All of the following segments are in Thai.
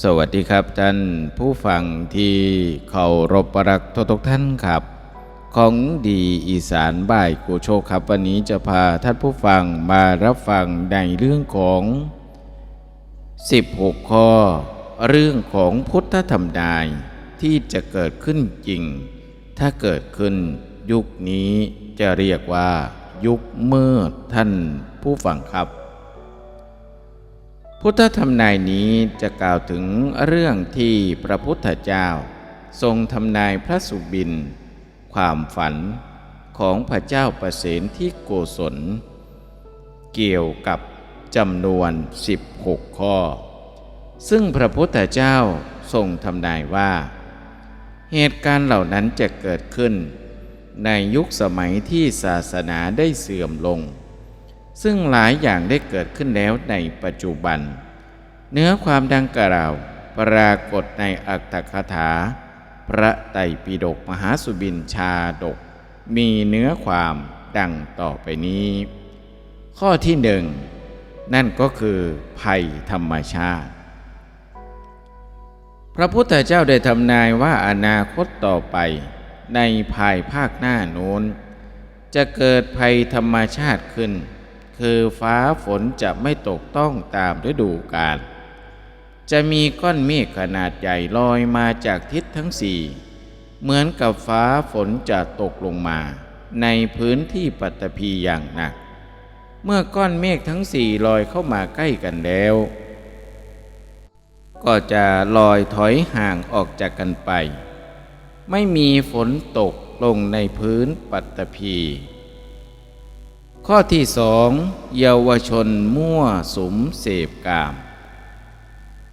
สวัสดีครับท่านผู้ฟังที่เคารพรักทุกท่านครับ ของดีอีสานบ่ายกูโชคครับวันนี้จะพาท่านผู้ฟังมารับฟังในเรื่องของ 16 ข้อ เรื่องของพุทธธรรมนายที่จะเกิดขึ้นจริง ถ้าเกิดขึ้นยุคนี้จะเรียกว่า ยุคมืดท่านผู้ฟังครับ พุทธธรรมนายนี้จะกล่าวถึงเรื่องที่พระพุทธเจ้า ทรงทำนายพระสุบิน ความฝันของพระเจ้าประเสนที่โกศล เกี่ยวกับจำนวน 16 ข้อ ซึ่งพระพุทธเจ้าทรงทำนายว่า เหตุการณ์เหล่านั้นจะเกิดขึ้น ในยุคสมัยที่ศาสนาได้เสื่อมลง ซึ่งหลายอย่างได้เกิดขึ้นแล้วในปัจจุบัน เนื้อความดังกล่าวปรากฏในอัตถคถา พระไตรปิฎกมหาสุบินชาดก มีเนื้อความดังต่อไปนี้ ข้อที่หนึ่งนั่นก็คือภัยธรรมชาติ พระพุทธเจ้าได้ทำนายว่าอนาคตต่อไป ในภายภาคหน้าโน้น จะเกิดภัยธรรมชาติขึ้น คือฟ้าฝนจะไม่ตกต้องตามฤดูกาลจะมีก้อนเมฆขนาดใหญ่ลอยมาจากทิศทั้งสี่ เหมือนกับฟ้าฝนจะตกลงมา ในพื้นที่ปัตตภีอย่างหนัก เมื่อก้อนเมฆทั้งสี่ลอยเข้ามาใกล้กันแล้ว ก็จะลอยถอยห่างออกจากกันไป ไม่มีฝนตกลงในพื้นปัตตภี ข้อที่สองเยาวชนมั่วสมเสพกาม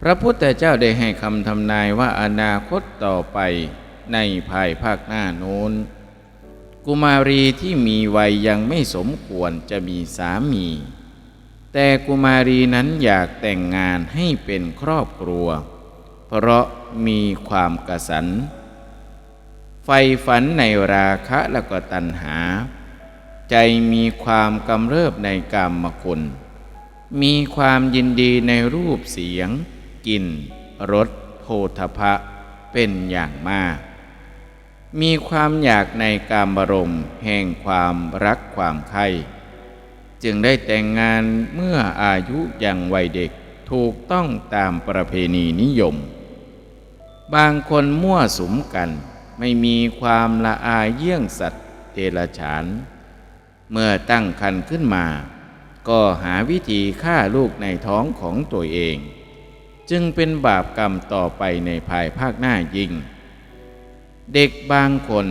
พระพุทธเจ้าได้ให้คำทำนายว่าอนาคตต่อไปในภายภาคหน้าโน้น กุมารีที่มีวัยยังไม่สมควรจะมีสามี แต่กุมารีนั้นอยากแต่งงานให้เป็นครอบครัว เพราะมีความกระสัน ไฟฝันในราคะและก็ตัณหา ใจมีความกำเริบในกามมคุณ มีความยินดีในรูปเสียงกลิ่นรสโพธพะเป็นอย่างมาก มีความอยากในกามบรมแห่งความรักความใคร่จึงได้แต่งงานเมื่ออายุยังวัยเด็กถูกต้องตามประเพณีนิยม บางคนมั่วสุมกัน ไม่มีความละอายเยี่ยงสัตว์เดรัจฉาน เมื่อตั้งคันขึ้นมา ก็หาวิธีฆ่าลูกในท้องของตัวเอง จึงเป็นบาปกรรมต่อไปในภายภาคหน้ายิ่ง เด็กบางคน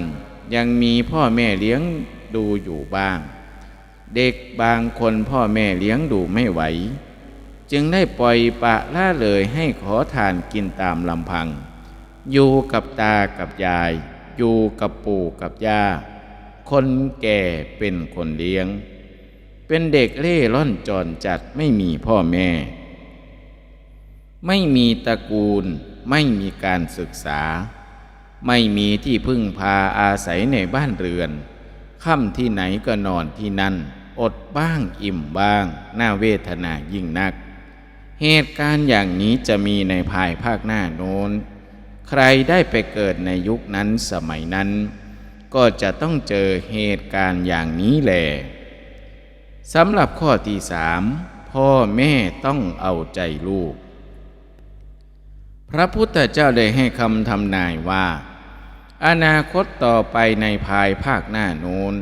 ยังมีพ่อแม่เลี้ยงดูอยู่บ้าง เด็กบางคนพ่อแม่เลี้ยงดูไม่ไหว จึงได้ปล่อยปะละเลยให้ขอทานกินตามลำพัง อยู่กับตากับยาย อยู่กับปู่กับย่า คนแก่เป็นคนเลี้ยง เป็นเด็กเล่ร่อนจรจัดไม่มีพ่อแม่ ไม่มีตระกูล ไม่มีการศึกษา ไม่มีที่พึ่งพาอาศัยในบ้านเรือนค่ำที่ไหนก็นอนที่นั่น อดบ้างอิ่มบ้างน่าเวทนายิ่งนัก เหตุการณ์อย่างนี้จะมีในภายภาคหน้าโน้น ใครได้ไปเกิดในยุคนั้นสมัยนั้น ก็จะต้องเจอเหตุการณ์อย่างนี้แหละสำหรับข้อที่สามพ่อแม่ต้องเอาใจลูก พระพุทธเจ้าได้ให้คำทำนายว่า อนาคตต่อไปในภายภาคหน้าโน้น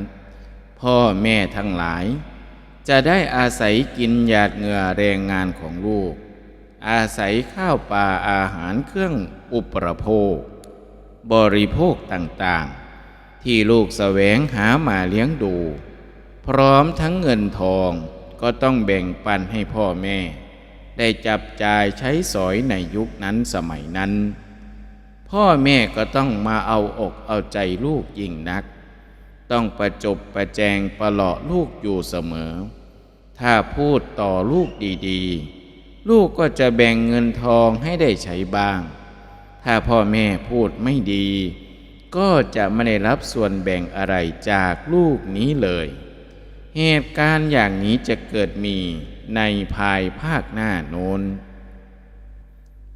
พ่อแม่ทั้งหลาย จะได้อาศัยกินหยาดเหงื่อแรงงานของลูก อาศัยข้าวปลาอาหารเครื่องอุปโภค บริโภคต่างๆ ที่ลูกแสวงหามาเลี้ยงดู พร้อมทั้งเงินทองก็ต้องแบ่งปันให้พ่อแม่ ได้จับจ่ายใช้สอยในยุคนั้นสมัยนั้น พ่อแม่ก็ต้องมาเอาอกเอาใจลูกยิ่งนัก ต้องประจบประแจงประหลาะลูกอยู่เสมอ ถ้าพูดต่อลูกดีๆ ลูกก็จะแบ่งเงินทองให้ได้ใช้บ้าง ถ้าพ่อแม่พูดไม่ดี ก็จะไม่ได้รับส่วนแบ่งอะไรจากลูกนี้เลย เหตุการณ์อย่างนี้จะเกิดมีในภายภาคหน้าโน้น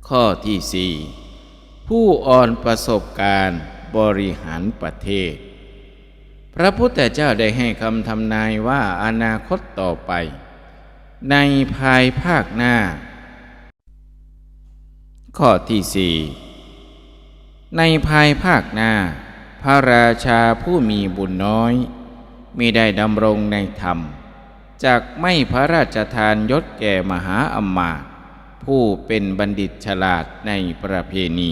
ข้อที่สี่ผู้อ่อนประสบการณ์บริหารประเทศ พระพุทธเจ้าได้ให้คำทำนายว่าอนาคตต่อไป ในภายภาคหน้า ข้อที่สี่ ในภายภาคหน้า พระราชาผู้มีบุญน้อยมิได้ดำรงในธรรมจากไม่พระราชทานยศแก่มหาอำมาตผู้เป็นบัณฑิตฉลาดในประเพณี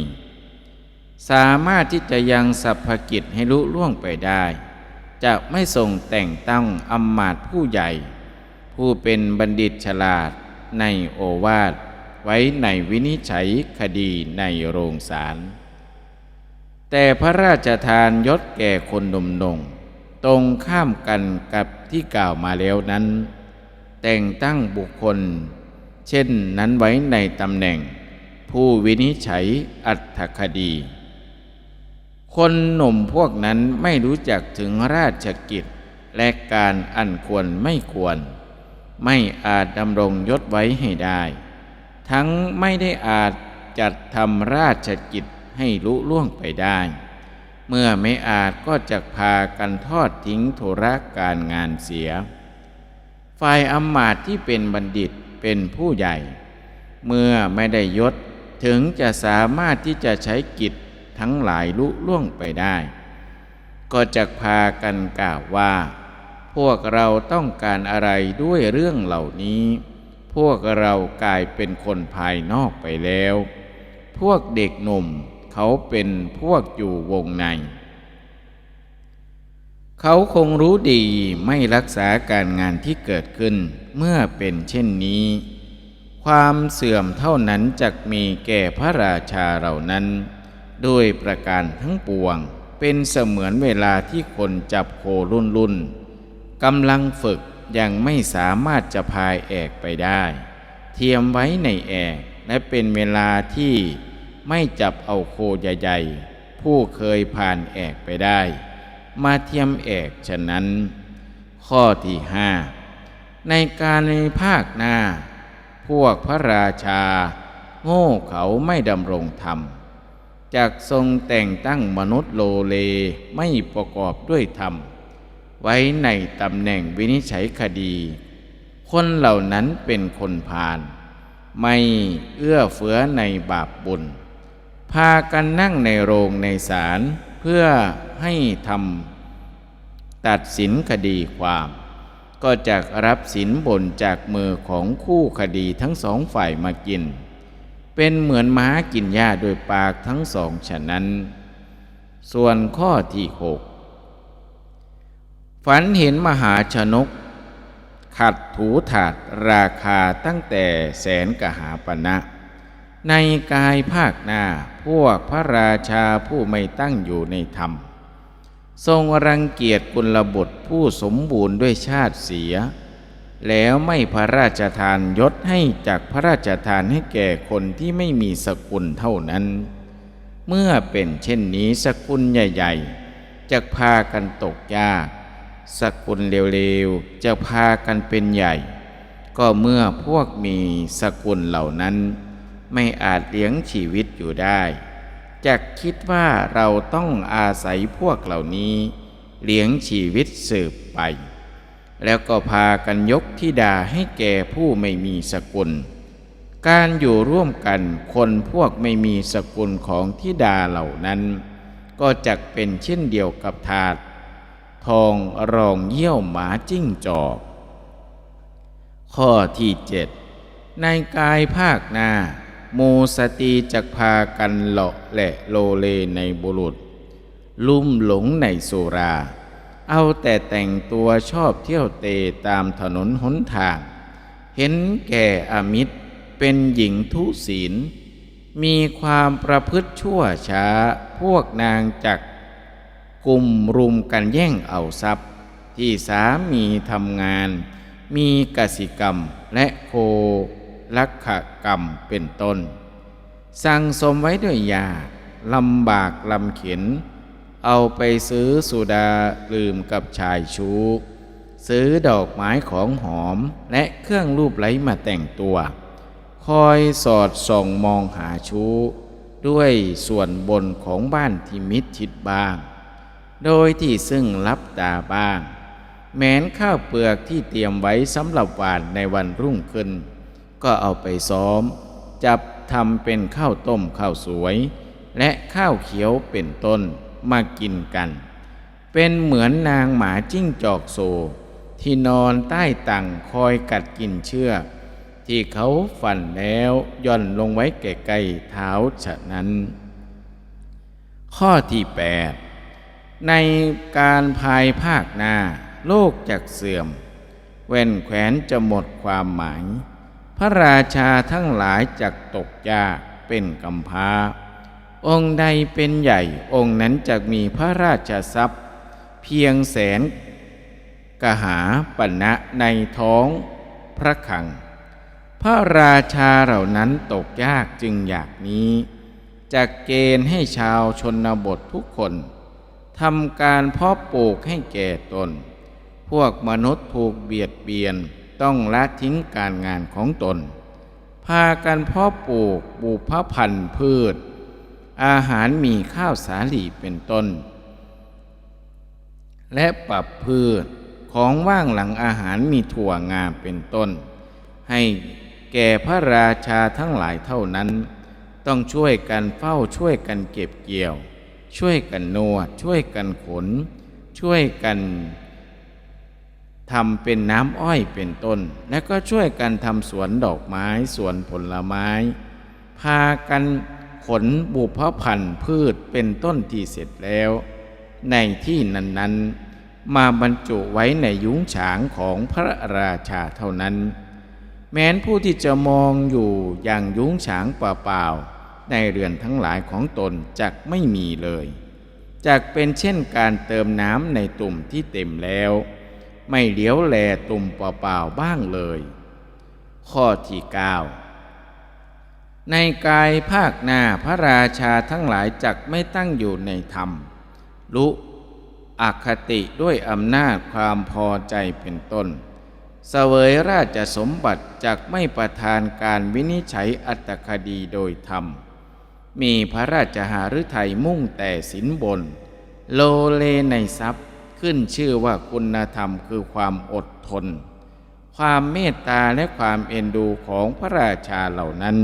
สามารถที่จะยังสัพพกิจให้ลุล่วงไปได้ จะไม่ทรงแต่งตั้งอำมาตผู้ใหญ่ ผู้เป็นบัณฑิตฉลาดในโอวาทไว้ในวินิจฉัยคดีในโรงศาล แต่พระราชทานยศแก่คนหนุ่มนงตรงข้ามกันกับที่กล่าวมาแล้วนั้น แต่งตั้งบุคคล เช่นนั้นไว้ในตำแหน่ง ผู้วินิจฉัยอัตถคดี คนหนุ่มพวกนั้นไม่รู้จักถึงราชกิจและการอันควรไม่ควร ไม่อาจดำรงยศไว้ให้ได้ ทั้งไม่ได้อาจจัดทำราชกิจ ให้ลุล่วงไปได้ เมื่อไม่อาจก็จะพากันทอดทิ้งธุระการงานเสีย ฝ่ายอำมาตย์ที่เป็นบัณฑิตเป็นผู้ใหญ่ เมื่อไม่ได้ยศถึงจะสามารถที่จะใช้กิจทั้งหลายลุล่วงไปได้ ก็จะพากันกล่าวว่า พวกเราต้องการอะไรด้วยเรื่องเหล่านี้ พวกเรากลายเป็นคนภายนอกไปแล้ว พวกเด็กหนุ่ม เขาเป็นพวกอยู่วงใน เขาคงรู้ดีไม่รักษาการงานที่เกิดขึ้นเมื่อเป็นเช่นนี้ ความเสื่อมเท่านั้นจะมีแก่พระราชาเหล่านั้น ด้วยประการทั้งปวง เป็นเสมือนเวลาที่คนจับโครุ่นรุ่นกำลังฝึกยังไม่สามารถจะพายแอกไปได้ เทียมไว้ในแอกและเป็นเวลาที่ ไม่จับเอาโคใหญ่ๆ ผู้เคยผ่านแอกไปได้ มาเทียมแอกฉะนั้น ข้อที่ห้าในการในภาคหน้า พวกพระราชา โง่เขาไม่ดำรงธรรมจากทรงแต่งตั้งมนุษย์โลเลไม่ประกอบด้วยธรรม ไว้ในตำแหน่งวินิจฉัยคดี คนเหล่านั้นเป็นคนพาลไม่เอื้อเฟื้อในบาปบุญ พากันนั่งในโรงในศาลเพื่อให้ทำตัดสินคดีความ ก็จะรับสินบนจากมือของคู่คดีทั้งสองฝ่ายมากิน เป็นเหมือนม้ากินหญ้าโดยปากทั้งสองฉะนั้น ส่วนข้อที่หกฝันเห็นมหาชนก ขัดถูถาดราคาตั้งแต่แสนกหาปณะ ในกายภาคหน้าพวกพระราชาผู้ไม่ตั้งอยู่ในธรรม ทรงรังเกียจกุลบุตรผู้สมบูรณ์ด้วยชาติเสีย แล้วไม่พระราชทานยศให้จากพระราชทานให้แก่คนที่ไม่มีสกุลเท่านั้น เมื่อเป็นเช่นนี้สกุลใหญ่ ๆจะพากันตกยากสกุลเร็วๆจะพากันเป็นใหญ่ ก็เมื่อพวกมีสกุลเหล่านั้น ไม่อาจเลี้ยงชีวิตอยู่ได้จะคิดว่าเราต้องอาศัยพวกเหล่านี้ เลี้ยงชีวิตสืบไป แล้วก็พากันยกทิดาให้แก่ผู้ไม่มีสกุล การอยู่ร่วมกันคนพวกไม่มีสกุลของทิดาเหล่านั้น ก็จะเป็นเช่นเดียวกับถาด ทองรองเยี่ยวหมาจิ้งจอก ข้อที่เจ็ดในกายภาคหน้า มสตีจักพากันเลาะและโลเลในบุรุษ ลุ่มหลงในสุรา เอาแต่แต่งตัวชอบเที่ยวเตะตามถนนหนทาง เห็นแก่อมิตรเป็นหญิงทุศีล มีความประพฤติชั่วช้าพวกนางจักกลุ่มรุมกันแย่งเอาทรัพย์ ที่สามีทำงาน มีกสิกรรมและโค ลักขกรรมเป็นต้น สั่งสมไว้ด้วยยาลำบากลำเข็น เอาไปซื้อสุดาลืมกับชายชู้ ซื้อดอกไม้ของหอมและเครื่องรูปไล้มาแต่งตัว คอยสอดส่องมองหาชู้ ด้วยส่วนบนของบ้านที่มิดชิดบ้าง โดยที่ซึ่งรับตาบ้างแม้นข้าวเปลือกที่เตรียมไว้สำหรับหวานในวันรุ่งขึ้น ก็เอาไปซ้อม จับทำเป็นข้าวต้มข้าวสวย และข้าวเขียวเป็นต้นมากินกัน เป็นเหมือนนางหมาจิ้งจอกโซ ที่นอนใต้ตังคอยกัดกินเชือกที่เขาฝันแล้วย่อนลงไว้ใกล้ๆเท้าฉะนั้น ข้อที่ 8 ในการภายภาคหน้า โลกจากเสื่อม แว่นแขวนจะหมดความหมาย พระราชาทั้งหลายจากตกยากเป็นกำพาองค์ใดเป็นใหญ่องค์นั้นจะมีพระราชทรัพย์ เพียงแสนกหาปณะในท้องพระคลัง พระราชาเหล่านั้นตกยากจึงอยากนี้จะเกณฑ์ให้ชาวชนบททุกคนทำการเพาะปลูกให้แก่ตน พวกมนุษย์ถูกเบียดเบียน ต้องละทิ้งการงานของตน พากันเพาะปลูกบุพพันธุ์พืช อาหารมีข้าวสาลีเป็นต้น และปรับพืชของว่างหลังอาหารมีถั่วงามเป็นต้น ให้แก่พระราชาทั้งหลายเท่านั้น ต้องช่วยกันเฝ้าช่วยกันเก็บเกี่ยว ช่วยกันนวด ช่วยกันขน ช่วยกัน ทำเป็นน้ำอ้อยเป็นต้น และก็ช่วยกันทำสวนดอกไม้สวนผลไม้ พากันขนบุพพันธุ์พืชเป็นต้นที่เสร็จแล้ว ในที่นั้นๆ มาบรรจุไว้ในยุ้งฉางของพระราชาเท่านั้น แม้นผู้ที่จะมองอยู่อย่างยุ้งฉางเปล่าๆในเรือนทั้งหลายของตนจักไม่มีเลยจักเป็นเช่นการเติมน้ำในตุ่มที่เต็มแล้ว ไม่เหลียวแลตุ่มเปล่าๆบ้างเลย ข้อที่9ในกายภาคหน้าพระราชาทั้งหลายจักไม่ตั้งอยู่ในธรรมรู้อคติด้วยอำนาจความพอใจเป็นต้นเสวยราชสมบัติจักไม่ประทานการวินิจฉัยอัตคดีโดยธรรม มีพระราชหฤทัยมุ่งแต่สินบน โลเลในทรัพย์ ขึ้นชื่อว่าคุณธรรมคือความอดทน ความเมตตาและความเอ็นดูของพระราชาเหล่านั้น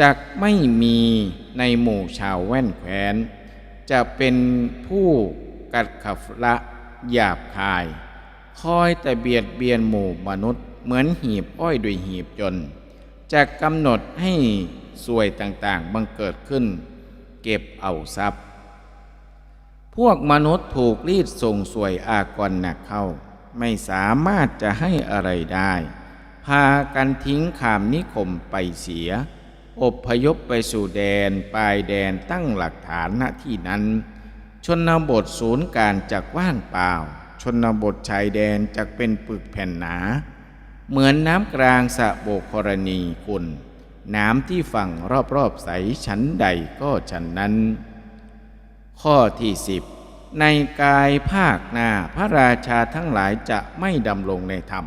จักไม่มีในหมู่ชาวแว่นแคว้น จะเป็นผู้กัดขับละหยาบคาย คอยแต่เบียดเบียนหมู่มนุษย์ เหมือนหีบอ้อยด้วยหีบจนจะกำหนดให้สวยต่างๆบังเกิดขึ้น เก็บเอาทรัพย์ พวกมนุษย์ถูกรีดส่งสวยอากรหนักเข้า ไม่สามารถจะให้อะไรได้ พากันทิ้งขามนิคมไปเสีย อบพยพไปสู่แดนปลายแดนตั้งหลักฐานณที่นั้น ชนบทศูนย์การจากว่างเปล่า ชนบทชายแดนจักเป็นปึกแผ่นหนา เหมือนน้ำกลางสะโบกกรณีคุณ น้ำที่ฝั่งรอบๆใสชั้นใดก็ชั้นนั้น ข้อที่สิบในกายภาคหน้าพระราชาทั้งหลายจะไม่ดำรงในธรรม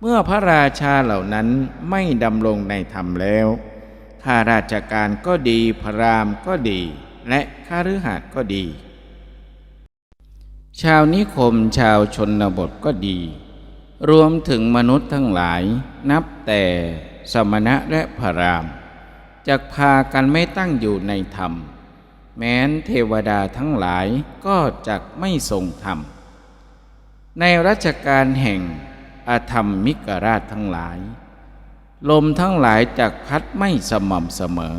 เมื่อพระราชาเหล่านั้นไม่ดำรงในธรรมแล้วข้าราชการก็ดีพระรามก็ดี และข้ารือหัดก็ดี ชาวนิคมชาวชนบทก็ดี รวมถึงมนุษย์ทั้งหลาย นับแต่สมณะและพระรามจะพากันไม่ตั้งอยู่ในธรรม แม้นเทวดาทั้งหลายก็จักไม่ทรงธรรม ในรัชกาลแห่งอาธรรมมิกราชทั้งหลาย ลมทั้งหลายจากพัดไม่สม่ำเสมอ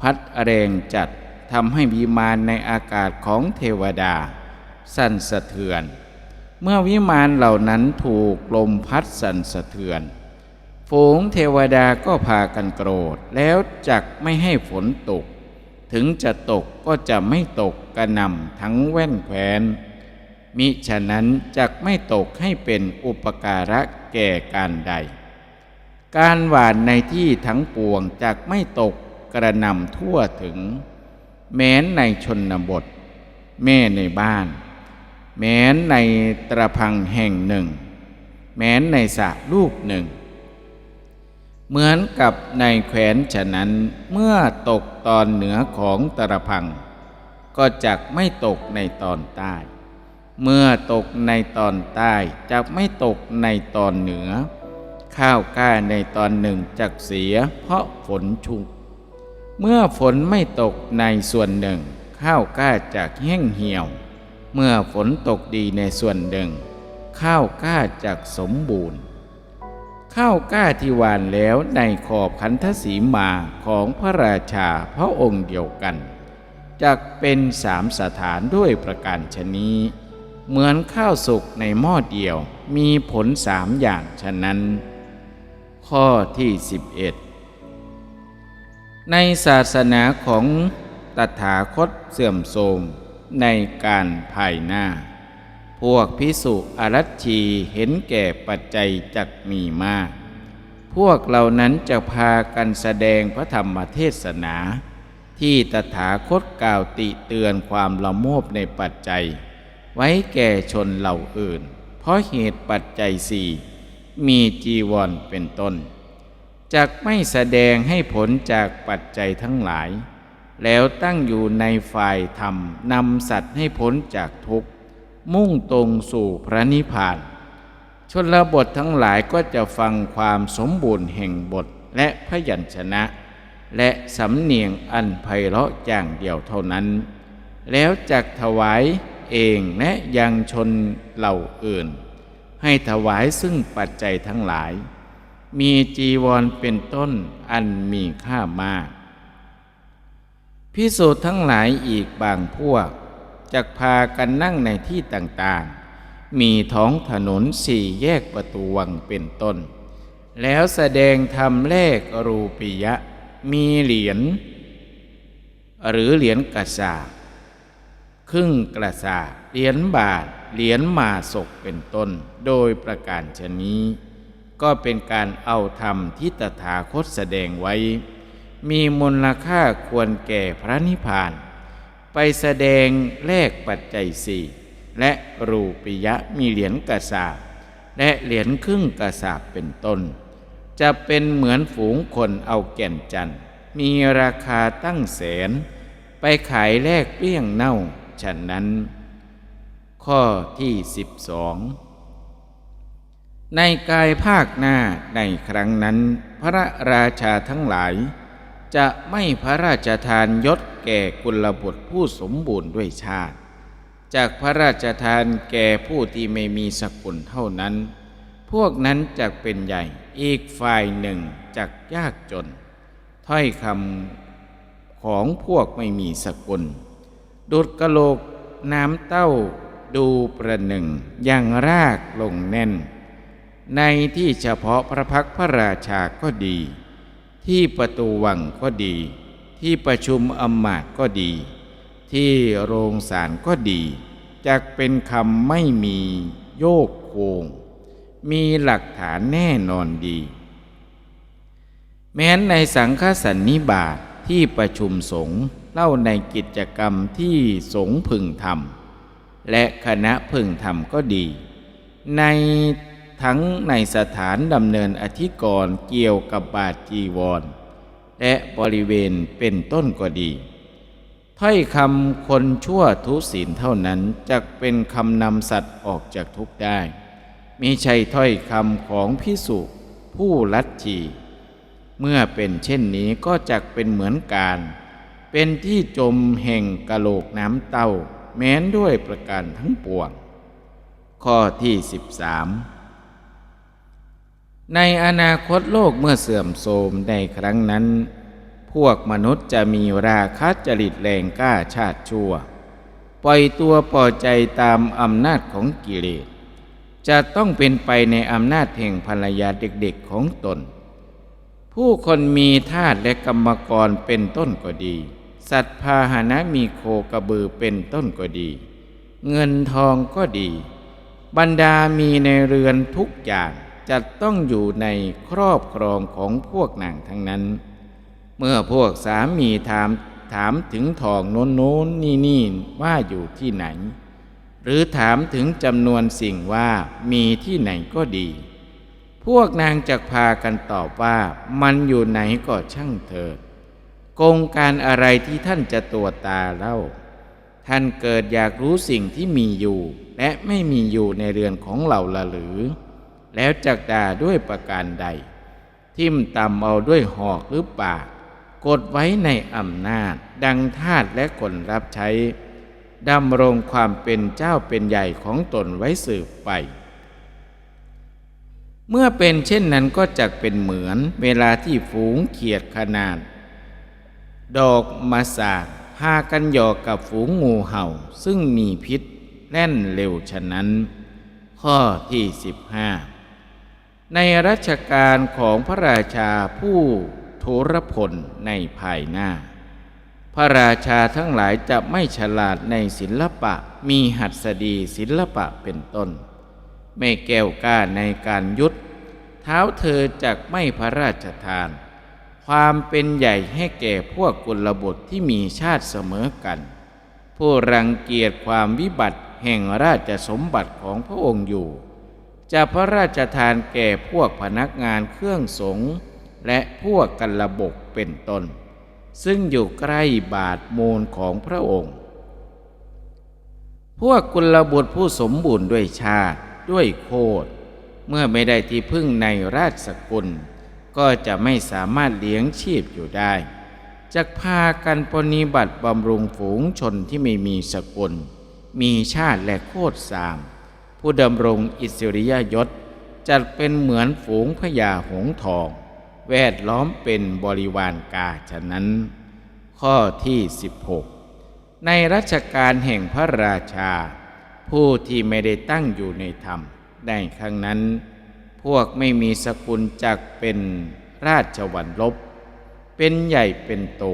พัดแรงจัดทำให้วิมานในอากาศของเทวดา สั่นสะเทือน เมื่อวิมานเหล่านั้นถูกลมพัดสั่นสะเทือน ฝูงเทวดาก็พากันโกรธแล้วจักไม่ให้ฝนตก ถึงจะตกก็จะไม่ตกกระนำทั้งแว่นแควนมิฉะนั้นจักไม่ตกให้เป็นอุปการะแก่การใด การหวานในที่ทั้งปวงจักไม่ตกกระนำทั่วถึง แม้นในชนบท แม่ในบ้าน แม้นในตระพังแห่งหนึ่ง แม้นในสระลูกหนึ่ง เหมือนกับในแขวนฉะนั้นเมื่อตกตอนเหนือของตรพัง ก็จักไม่ตกในตอนใต้ เมื่อตกในตอนใต้จะไม่ตกในตอนเหนือ ข้าวกล้าในตอนหนึ่งจักเสียเพราะฝนชุก เมื่อฝนไม่ตกในส่วนหนึ่ง ข้าวกล้าจากแห้งเหี่ยว เมื่อฝนตกดีในส่วนหนึ่ง ข้าวกล้าจากสมบูรณ์ ข้าวกล้าที่หวานแล้วในขอบขันธสีมาของพระราชาพระองค์เดียวกันจักเป็นสามสถานด้วยประการชนี้ เหมือนข้าวสุกในหม้อเดียวมีผลสามอย่างฉะนั้น ข้อที่ 11 ในศาสนาของตถาคตเสื่อมโทรมในการภายหน้า พวกพิสุอรัชชีเห็นแก่ปัจจัยจักมีมาก พวกเหล่านั้นจะพากันแสดงพระธรรมเทศนา ที่ตถาคตกล่าวติเตือนความละโมบในปัจจัย ไว้แก่ชนเหล่าอื่น เพราะเหตุปัจจัยสี่มีจีวรเป็นต้นจักไม่แสดงให้ผลจากปัจจัยทั้งหลาย แล้วตั้งอยู่ในฝ่ายธรรมนำสัตว์ให้พ้นจากทุกข์ มุ่งตรงสู่พระนิพพาน ชนบททั้งหลายก็จะฟังความสมบูรณ์แห่งบทและพยัญชนะ และสำเนียงอันไพเราะอย่างเดียวเท่านั้น แล้วจักถวายเองและยังชนเหล่าอื่น ให้ถวายซึ่งปัจจัยทั้งหลาย มีจีวรเป็นต้นอันมีค่ามากพิสูจน์ทั้งหลายอีกบางพวก จักพากันนั่งในที่ต่างๆ มีท้องถนนสี่แยกประตูวังเป็นต้น แล้วแสดงธรรมเลขรูปิยะ มีเหรียญหรือเหรียญกระสาครึ่งกระสาเหรียญบาท เหรียญมาศกเป็นต้น โดยประการชนี้ ก็เป็นการเอาธรรมที่ตถาคตแสดงไว้ มีมูลค่าควรแก่พระนิพพาน ไปแสดงแลกปัจจัยสี่และรูปิยะมีเหรียญกระสาบและเหรียญครึ่งกระสาบเป็นต้น จะเป็นเหมือนฝูงคนเอาแก่นจันมีราคาตั้งแสน ไปขายแลกเปี้ยงเน่าฉะนั้น ข้อที่12ในกายภาคหน้าในครั้งนั้น พระราชาทั้งหลาย จะไม่พระราชทานยศแก่กุลบุตรผู้สมบูรณ์ด้วยชาติ จากพระราชทานแก่ผู้ที่ไม่มีสกุลเท่านั้น พวกนั้นจะเป็นใหญ่อีกฝ่ายหนึ่งจักยากจน ถ้อยคำของพวกไม่มีสกุล ดุดกะโหลกน้ำเต้าดูประหนึ่งยังรากลงแน่น ในที่เฉพาะพระพักพระราชาก็ดี ที่ประตูวังก็ดี ที่ประชุมอำมาตย์ก็ดี ที่โรงศาลก็ดีจักเป็นคำไม่มีโยกโคง มีหลักฐานแน่นอนดี แม้นในสังฆสันนิบาตทที่ประชุมสงฆ์เล่าในกิจกรรมที่สงฆ์พึงทำและคณะพึงทำก็ดี ใน ทั้งในสถานดำเนินอธิกรณ์เกี่ยวกับบาทจีวร และบริเวณเป็นต้นก็ดี ถ้อยคำคนชั่วทุศีลเท่านั้นจะเป็นคำนำสัตว์ออกจากทุกข์ได้มิใช่ถ้อยคำของพิสุผู้ลัทธิเมื่อเป็นเช่นนี้ก็จักเป็นเหมือนการ เป็นที่จมแห่งกะโหลกน้ำเต้า แม้นด้วยประการทั้งปวง ข้อที่13 ในอนาคตโลกเมื่อเสื่อมโทรมในครั้งนั้น พวกมนุษย์จะมีราคะจริตแรงกล้าชาติชั่ว ปล่อยตัวปล่อยใจตามอำนาจของกิเลส จะต้องเป็นไปในอำนาจแห่งภรรยาเด็กๆของตน ผู้คนมีทาสและกรรมกรเป็นต้นก็ดี สัตว์พาหนะมีโคกระบือเป็นต้นก็ดี เงินทองก็ดี บรรดามีในเรือนทุกอย่าง จะต้องอยู่ในครอบครองของพวกนางทั้งนั้น เมื่อพวกสามีถามถามถึงทองโน้นโน้นนี่นี่ว่าอยู่ที่ไหน หรือถามถึงจำนวนสิ่งว่ามีที่ไหนก็ดี พวกนางจักพากันตอบว่ามันอยู่ไหนก็ช่างเถิดกงการอะไรที่ท่านจะตัวตาเล่า ท่านเกิดอยากรู้สิ่งที่มีอยู่ และไม่มีอยู่ในเรือนของเราละหรือ แล้วจักด่าด้วยประการใด ทิ่มตำเอาด้วยหอกหรือปาก กดไว้ในอำนาจ ดังทาสและคนรับใช้ดำรงความเป็นเจ้าเป็นใหญ่ของตนไว้สืบไป เมื่อเป็นเช่นนั้นก็จักเป็นเหมือนเวลาที่ฝูงเขียดขนาด ดอกมาสากพากันหยอกกับฝูงงูเห่า ซึ่งมีพิษแล่นเร็วฉะนั้น ข้อที่15 ในรัชกาลของพระราชาผู้โทรพลในภายหน้า พระราชาทั้งหลายจะไม่ฉลาดในศิลปะมีหัดสดีศิลปะเป็นต้น ไม่แก้วกล้าในการยุดเท้าเธอจักไม่พระราชทาน ความเป็นใหญ่ให้แก่พวกกุลบุตรที่มีชาติเสมอกัน ผู้รังเกียจความวิบัติแห่งราชสมบัติของพระองค์อยู่ จะพระราชทานแก่พวกพนักงานเครื่องสงฆ์และพวกกันระบกเป็นต้น ซึ่งอยู่ใกล้บาทมูลของพระองค์ พวกกุลบุตรผู้สมบูรณ์ด้วยชาติด้วยโคดเมื่อไม่ได้ที่พึ่งในราชสกุล ก็จะไม่สามารถเลี้ยงชีพอยู่ได้จะพากันปฏิบัติบำรุงฝูงชนที่ไม่มีสกุล มีชาติและโคดสาม ผู้ดำรงอิสริยยศจัดเป็นเหมือนฝูงพญาหงทอง แวดล้อมเป็นบริวารกาฉะนั้น ข้อที่ 16 ในรัชกาลแห่งพระราชา ผู้ที่ไม่ได้ตั้งอยู่ในธรรมได้ครั้งนั้น พวกไม่มีสกุลจักเป็นราชวันลบ เป็นใหญ่เป็นโต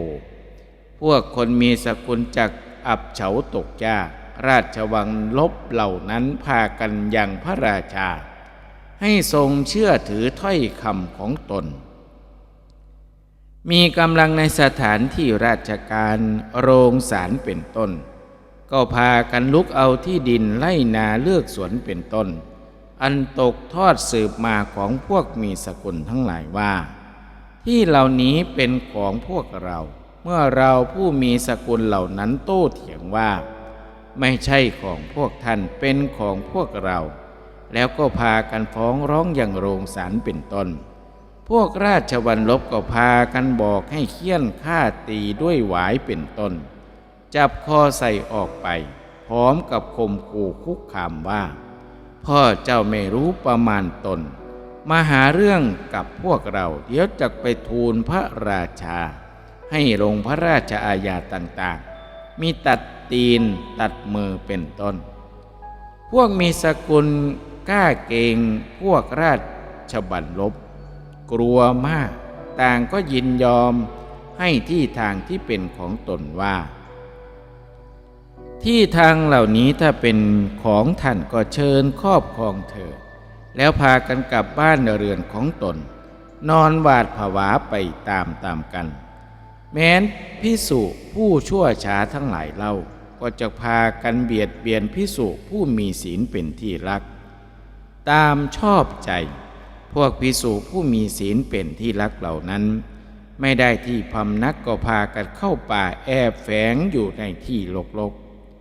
พวกคนมีสกุลจักอับเฉาตกยาก ราชวังลบเหล่านั้นพากันยังพระราชา ให้ทรงเชื่อถือถ้อยคำของตน มีกำลังในสถานที่ราชการโรงสารเป็นต้น ก็พากันลุกเอาที่ดินไล่นาเลือกสวนเป็นต้น อันตกทอดสืบมาของพวกมีสกุลทั้งหลายว่า ที่เหล่านี้เป็นของพวกเรา เมื่อเราผู้มีสกุลเหล่านั้นโต้เถียงว่า ไม่ใช่ของพวกท่านเป็นของพวกเรา แล้วก็พากันฟ้องร้องอย่างโรงศาลเป็นต้น พวกราชวันลบก็พากันบอกให้เคี่ยนฆ่าตีด้วยหวายเป็นต้น จับคอใส่ออกไป พร้อมกับข่มขู่คุกคามว่า พ่อเจ้าไม่รู้ประมาณตน มาหาเรื่องกับพวกเราเดี๋ยวจะไปทูลพระราชา ให้ลงพระราชอาญาต่างๆ มีตัด ตีนตัดมือเป็นต้น พวกมีสกุลกล้าเกงพวกราชบัณลบ กลัวมาก ต่างก็ยินยอมให้ที่ทางที่เป็นของตนว่า ที่ทางเหล่านี้ถ้าเป็นของท่านก็เชิญครอบครองเถิดแล้วพากันกลับบ้านเรือนของตน นอนหวาดผวาไปตามตามกัน แม้นพิสุผู้ชั่วช้าทั้งหลายเล่าก็จะพากันเบียดเบียนพิสุผู้มีศีลเป็นที่รัก ตามชอบใจ พวกพิสุผู้มีศีลเป็นที่รักเหล่านั้น ไม่ได้ที่พำนักก็พากันเข้าป่าแอบแฝงอยู่ในที่ลก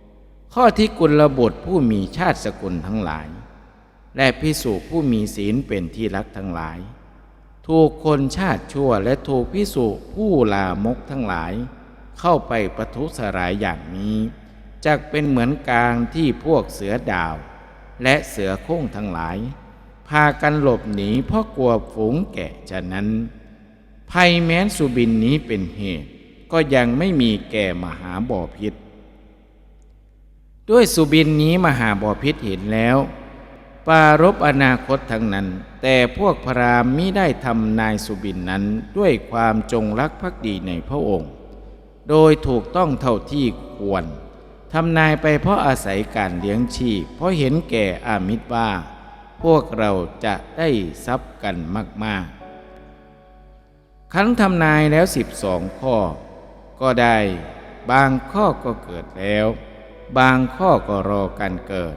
ๆ ข้อที่กุลบุตรผู้มีชาติสกุลทั้งหลาย และพิสุผู้มีศีลเป็นที่รักทั้งหลาย ถูกคนชาติชั่วและถูกพิสุผู้ลามกทั้งหลาย เข้าไปประทุษร้ายอย่างนี้จักเป็นเหมือนกลางที่พวกเสือดาว และเสือโค้งทั้งหลาย พากันหลบหนีเพราะกลัวฝูงแก่ฉะนั้น ภัยแม้นสุบินนี้เป็นเหตุ ก็ยังไม่มีแก่มหาบ่อพิษ ด้วยสุบินนี้มหาบ่อพิษเห็นแล้ว ปารบอนาคตทั้งนั้น แต่พวกพราหมณ์มิได้ทำนายสุบินนั้นด้วยความจงรักภักดีในพระองค์ โดยถูกต้องเท่าที่ควรทำนายไปเพราะอาศัยการเลี้ยงชีพ เพราะเห็นแก่อามิตรว่า พวกเราจะได้ทรัพย์กันมาก ๆ ครั้นทำนายแล้วสิบสองข้อ ก็ได้ บางข้อก็เกิดแล้ว บางข้อก็รอการเกิด